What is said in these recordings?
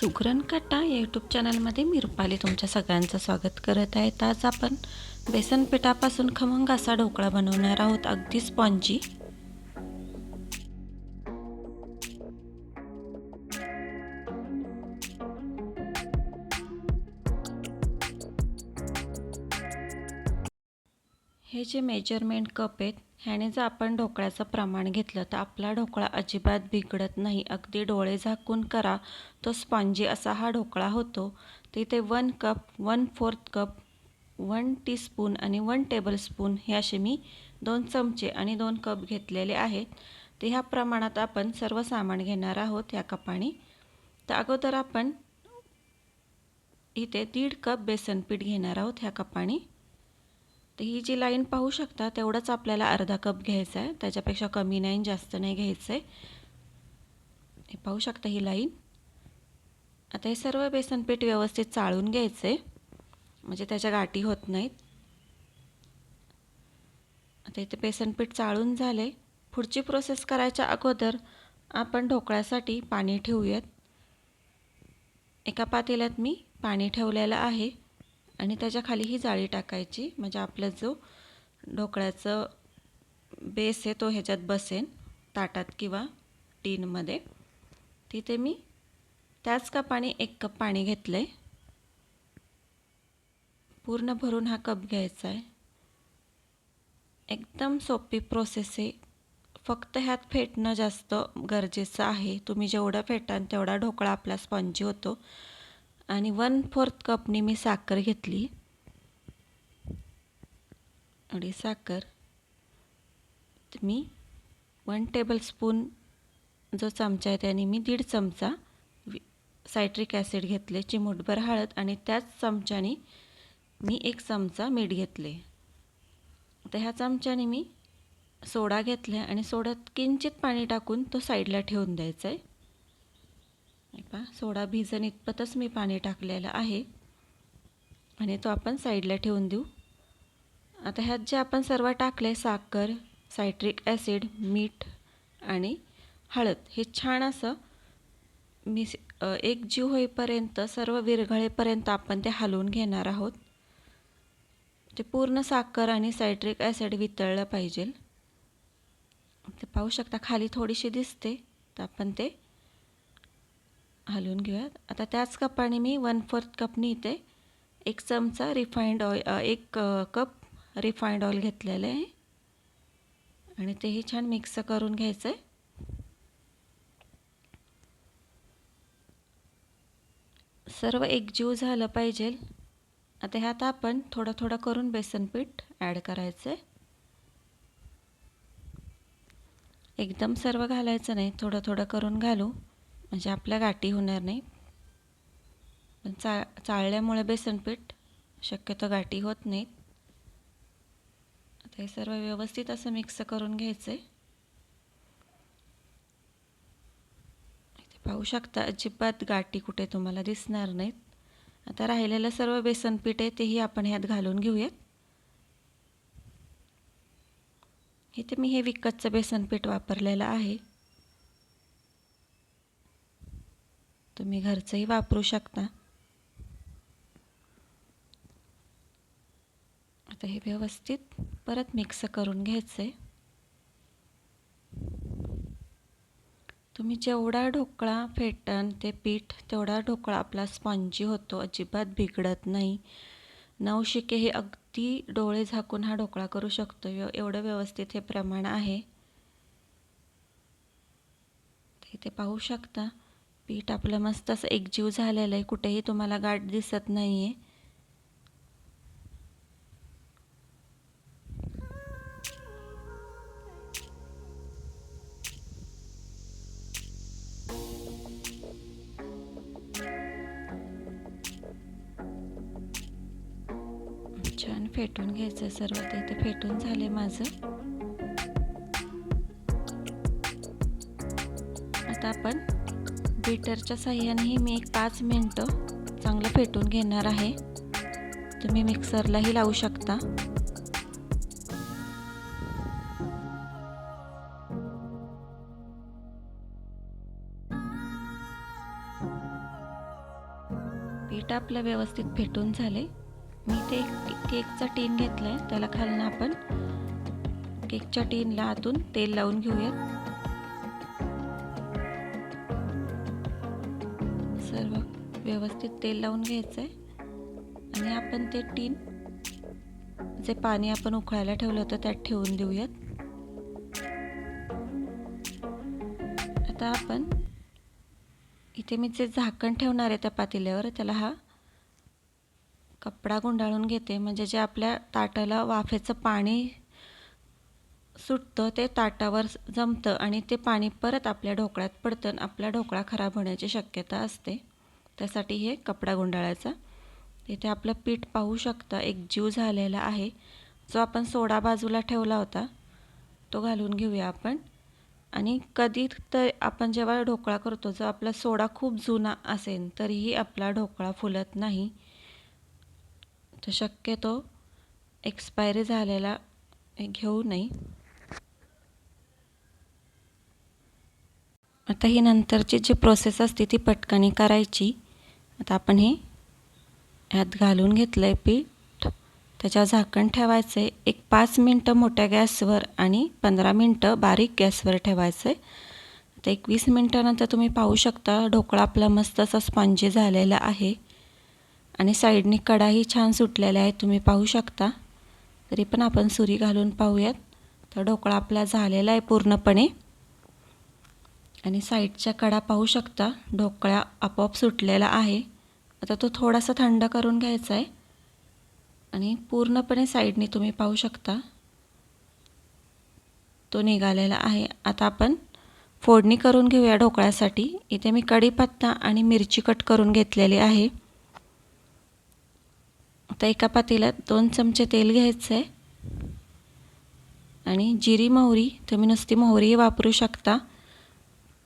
सुगरण काटा या यूट्यूब चॅनलमध्ये मी रुपाली तुमच्या सगळ्यांचं स्वागत करत आहे. आज आपण बेसन पिठापासून खमंग असा ढोकळा बनवणार आहोत अगदी स्पॉन्जी. हे जे मेजरमेंट कप आहेत ह्याने जर आपण ढोकळ्याचं प्रमाण घेतलं तर आपला ढोकळा अजिबात बिघडत नाही. अगदी डोळे झाकून करा. तो स्पॉन्जी असा हा ढोकळा होतो. तर इथे one cup one fourth cup one teaspoon आणि वन टेबलस्पून हे असे मी दोन चमचे आणि दोन कप घेतलेले आहेत. तर ह्या प्रमाणात आपण सर्व सामान घेणार आहोत ह्या कपाने तर अगोदर आपण इथे दीड कप बेसन पीठ घेणार आहोत ह्या कपाने तर ही जी लाईन पाहू शकता तेवढंच आपल्याला अर्धा कप घ्यायचा आहे. त्याच्यापेक्षा कमी नाही जास्त नाही घ्यायचं आहे हे पाहू शकता ही लाईन. आता हे सर्व बेसन पीठ व्यवस्थित चाळून घ्यायचं आहे म्हणजे त्याच्या गाठी होत नाहीत. आता इथे बेसन पीठ चाळून झाले पुढची प्रोसेस करायच्या अगोदर आपण ढोकळ्यासाठी पाणी ठेवूयात. एका पातेल्यात मी पाणी ठेवलेलं आहे. आणि त्याच्याखाली ही जाळी टाकायची. म्हणजे आपला जो ढोकळ्याचं बेस आहे तो ह्याच्यात बसेन ताटात किंवा टीनमध्ये तिथे मी त्याच कपाने एक कप पाणी घेतलं आहे पूर्ण भरून हा कप घ्यायचा आहे. एकदम सोपी प्रोसेस आहे. फक्त ह्यात फेटणं जास्त गरजेचं आहे. तुम्ही जेवढं फेटाल तेवढा ढोकळा आपला स्पंजी होतो. आणि वन फोर्थ कपने मी साखर घेतली. आणि साखर मी वन टेबलस्पून जो चमचा आहे त्याने मी दीड चमचा सायट्रिक ॲसिड घेतले चिमूटभर हळद आणि त्याच चमच्याने मी एक चमचा मीठ घेतले. तर ह्या चमच्याने मी सोडा घेतला आणि सोड्यात किंचित पाणी टाकून तो साईडला ठेवून द्यायचा आहे पहा सोडा भिजन इतपतच मी पाणी टाकलेलं आहे. आणि तो आपण साईडला ठेवून देऊ. आता ह्यात जे आपण सर्व टाकले साखर सायट्रिक ॲसिड मीठ आणि हळद हे छान असं मिस एक जीव होईपर्यंत सर्व विरघळेपर्यंत आपण ते हलवून घेणार आहोत. ते पूर्ण साखर आणि सायट्रिक ॲसिड वितळलं पाहिजे. ते पाहू शकता खाली थोडीशी दिसते. तर आपण ते हलवून घेऊयात. आता त्याच कपाने मी वन फोर्थ कपनी इथे एक चमचा रिफाईंड ऑइल एक कप रिफाईंड ऑइल घेतलेलं आहे. आणि तेही छान मिक्स करून घ्यायचं आहे सर्व एकजीव झालं पाहिजे. आता ह्यात आपण थोडं थोडं करून बेसन पीठ ॲड करायचं आहे एकदम सर्व घालायचं नाही थोडं थोडं करून घालू. म्हणजे आपल्या गाठी होणार नाही. पण चा चाळल्यामुळे बेसनपीठ शक्यतो गाठी होत नाहीत. आता हे सर्व व्यवस्थित असं मिक्स करून घ्यायचं आहे इथे पाहू शकता अजिबात गाठी कुठे तुम्हाला दिसणार नाहीत. आता राहिलेलं सर्व बेसन पीठ आहे तेही आपण ह्यात घालून घेऊयात. इथे मी हे विकतचं बेसन पीठ वापरलेलं आहे. तुम्ही घरचंही वापरू शकता. आता हे व्यवस्थित परत मिक्स करून घ्यायचं. आहे तुम्ही जेवढा ढोकळा फेटन ते पीठ तेवढा ढोकळा आपला स्पॉन्जी होतो अजिबात बिघडत नाही. नवशिके हे अगदी डोळे झाकून हा ढोकळा करू शकतो. एवढं व्यवस्थित हे प्रमाण आहे. इथे पाहू शकता. पीठ आपलं मस्त असं एकजीव झालेलं आहे. कुठेही तुम्हाला गाठ दिसत नाही आहे छान फेटून घ्यायचं सर्व. ते इथे फेटून झाले माझं. आता आपण बीटरच्या साह्यानेही मी एक पाच मिनटं चांगलं फेटून घेणार आहे. तुम्ही मिक्सरलाही लावू शकता. पीठ आपलं व्यवस्थित फेटून झाले. मी ते एक केकचा टीन घेतला आहे त्याला खालनं आपण केकच्या टीनला आतून तेल लावून घेऊयात. व्यवस्थित तेल लावून घ्यायचं आहे आणि आपण ते टीन जे पाणी आपण उकळायला ठेवलं होतं त्यात ठेवून देऊयात. आता आपण इथे मी जे झाकण ठेवणार आहे त्या पातेल्यावर त्याला हा कपडा गुंडाळून घेते. म्हणजे जे आपल्या ताटाला वाफेचं पाणी सुटतं ते ताटावर जमतं आणि ते पाणी परत आपल्या ढोकळ्यात पडतं आणि आपला ढोकळा खराब होण्याची शक्यता असते. त्यासाठी हे कपडा गुंडाळायचा. इथे आपलं पीठ पाहू शकता एक जीव झालेला आहे. जो आपण सोडा बाजूला ठेवला होता तो घालून घेऊया आपण. आणि कधी तर आपण जेव्हा ढोकळा करतो जर आपला सोडा खूप जुना असेल तरीही आपला ढोकळा फुलत नाही. तर शक्यतो एक्सपायरी झालेला घेऊ नये. आता ही नंतरची जी प्रोसेस असते ती पटकनी करायची. आता आपण हे ह्यात घालून घेतलं आहे पीठ. त्याच्यावर झाकण ठेवायचं आहे एक पाच मिनटं मोठ्या गॅसवर आणि पंधरा मिनटं बारीक गॅसवर ठेवायचं आहे आता एक वीस मिनटानंतर तुम्ही पाहू शकता ढोकळा आपला मस्त असा स्पॉन्जी झालेला आहे. आणि साईडने कडाही छान सुटलेल्या आहे तुम्ही पाहू शकता. तरी पण आपण सुरी घालून पाहूयात. तर ढोकळा आपला झालेला आहे पूर्णपणे. आणि साईडच्या कडा पाहू शकता ढोकळा आपोआप सुटलेला आहे. आता तो थोडासा थंड करून घ्यायचा आहे आणि पूर्णपणे साईडने तुम्ही पाहू शकता. तो निघालेला आहे. आता आपण फोडणी करून घेऊया ढोकळ्यासाठी. इथे मी कढीपत्ता आणि मिरची कट करून घेतलेली आहे. आता एका पातेल्यात दोन चमचे तेल घ्यायचं आहे आणि जिरी मोहरी तुम्ही नुसती मोहरी वापरू शकता.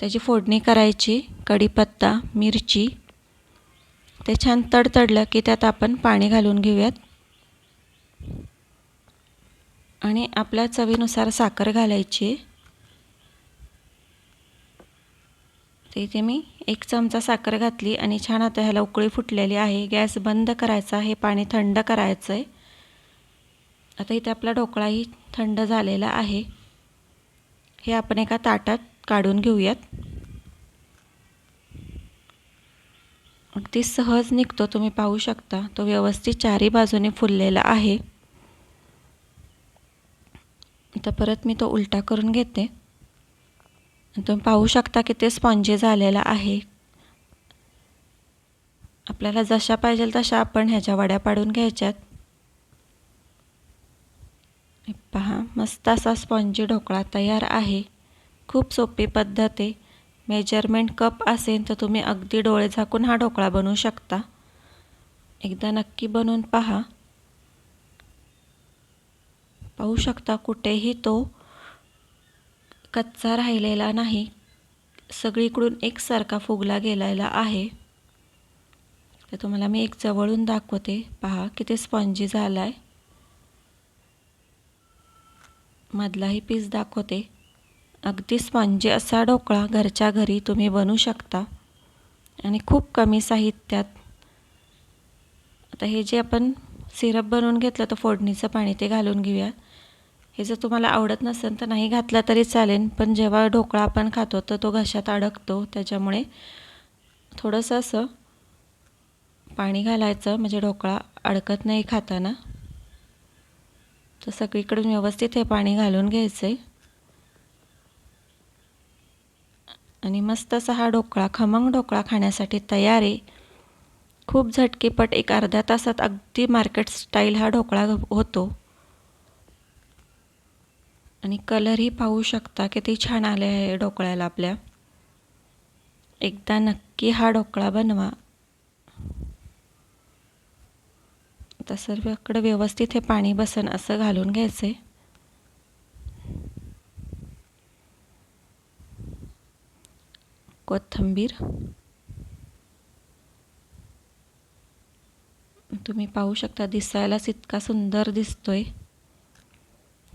त्याची फोडणी करायची कढीपत्ता मिरची. ते छान तडतडलं की त्यात आपण पाणी घालून घेऊयात. आणि आपल्या चवीनुसार साखर घालायची. ते इथे मी एक चमचा साखर घातली आणि छान आता ह्याला उकळी फुटलेली आहे. गॅस बंद करायचा हे पाणी थंड करायचं आहे आता इथे आपला ढोकळाही थंड झालेला आहे. हे आपण एका ताटात काढून घेऊयात. अगदी सहज निघतो तुम्ही पाहू शकता. तो व्यवस्थित चारी बाजूने फुललेला आहे. आता परत मी तो उलटा करून घेते. तुम्ही पाहू शकता की ते स्पॉन्जी झालेला आहे. आपल्याला जशा पाहिजेल तशा आपण ह्याच्या वड्या पाडून घ्यायच्यात. पहा मस्त असा स्पॉन्जी ढोकळा तयार आहे. खूप सोपी पद्धत आहे. मेजरमेंट कप असेल तर तुम्ही अगदी डोळे झाकून हा ढोकळा बनवू शकता. एकदा नक्की बनवून पहा. पाहू शकता कुठेही तो कच्चा राहिलेला नाही. सगळीकडून एकसारखा फुगला गेलेला आहे. तर तुम्हाला मी एक जवळून दाखवते. पहा किती स्पॉन्जी झाला आहे मधलाही पीस दाखवते. अगदी स्पॉन्जी असा ढोकळा घरच्या घरी तुम्ही बनवू शकता. आणि खूप कमी साहित्यात. आता हे जे आपण सिरप बनवून घेतलं तर फोडणीचं पाणी ते घालून घेऊया. हे जर तुम्हाला आवडत नसेल तर नाही घातलं तरी चालेल पण जेव्हा ढोकळा आपण खातो तर तो घशात अडकतो. त्याच्यामुळे थोडंसं असं पाणी घालायचं म्हणजे ढोकळा अडकत नाही खाताना. तर सगळीकडून व्यवस्थित हे पाणी घालून घ्यायचं आहे आणि मस्त असा हा ढोकळा खमंग ढोकळा खाण्यासाठी तयार आहे. खूप झटकीपट एक अर्ध्या तासात अगदी मार्केट स्टाईल हा ढोकळा होतो. आणि कलरही पाहू शकता किती छान आले आहे ढोकळ्याला आपल्या. एकदा नक्की हा ढोकळा बनवा. आता सर्वकडे व्यवस्थित हे पाणी बसन असं घालून घ्यायचं कोथिंबीर. तुम्ही पाहू शकता दिसायलाच इतका सुंदर दिसतोय.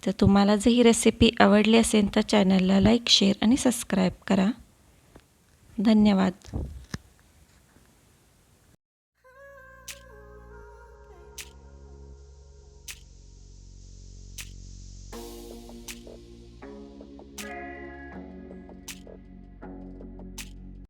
तर तुम्हाला जर ही रेसिपी आवडली असेल तर चॅनलला लाईक शेअर आणि सबस्क्राईब करा. धन्यवाद.